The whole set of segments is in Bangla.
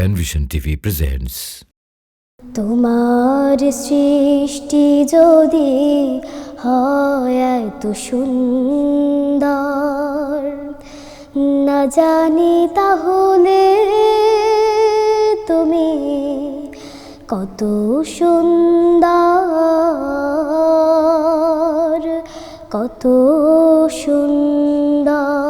প্যানভিশন টিভি প্রেজেন্টস তোমার সৃষ্টি যদি হয় এত সুন্দর, না জানি তাহলে তুমি কত সুন্দর কত সুন্দর।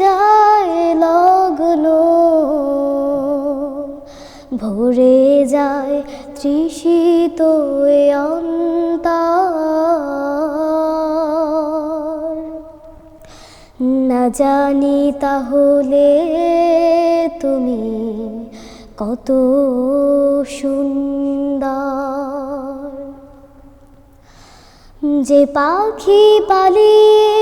যায় লগ্ন ভরে যায় তৃষিত অন্তর। না জানি তাহলে তুমি কত সুন্দর। যে পাখি পালিয়ে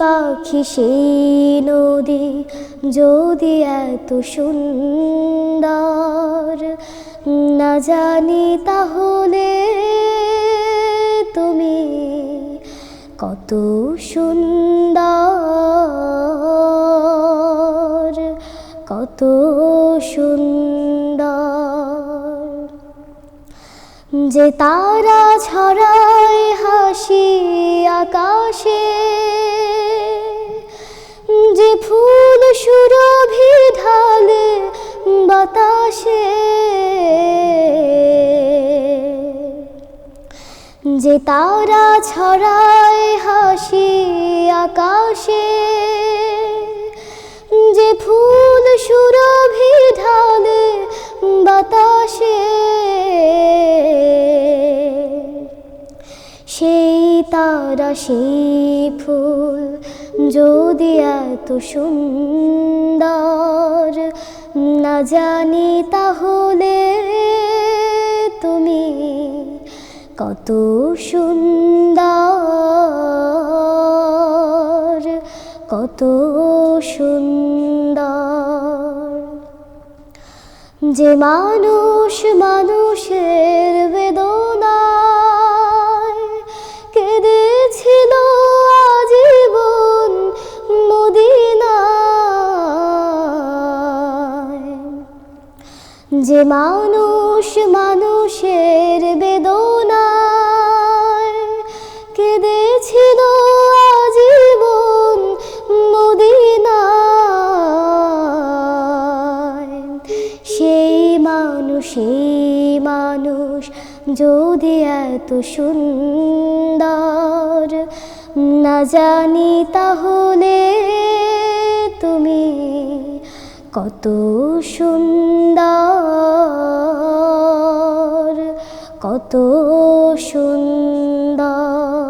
পাখি সেই নদী যদি এত সুন্দর, না জানি তাহলে তুমি কত সুন্দর কত সুন্দর। যে তারা ছড়ায় হাসি আকাশে যে তারা ছড়ায় হাসি আকাশে, যে ফুল সুরভি ঢালে বাতাসে, সেই তারা সেই ফুল যদি এত সুন্দর, না জানি তাহলে কত সুন্দর কত সুন্দর। যে মানুষ মানুষের বেদনায় কেঁদেছিল আজীবন মদিনায়। যে মানুষ মানুষের বেদনায় সেই মানুষ যদি এত সুন্দর না জানি তাহলে তুমি কত সুন্দর কত সুন্দর।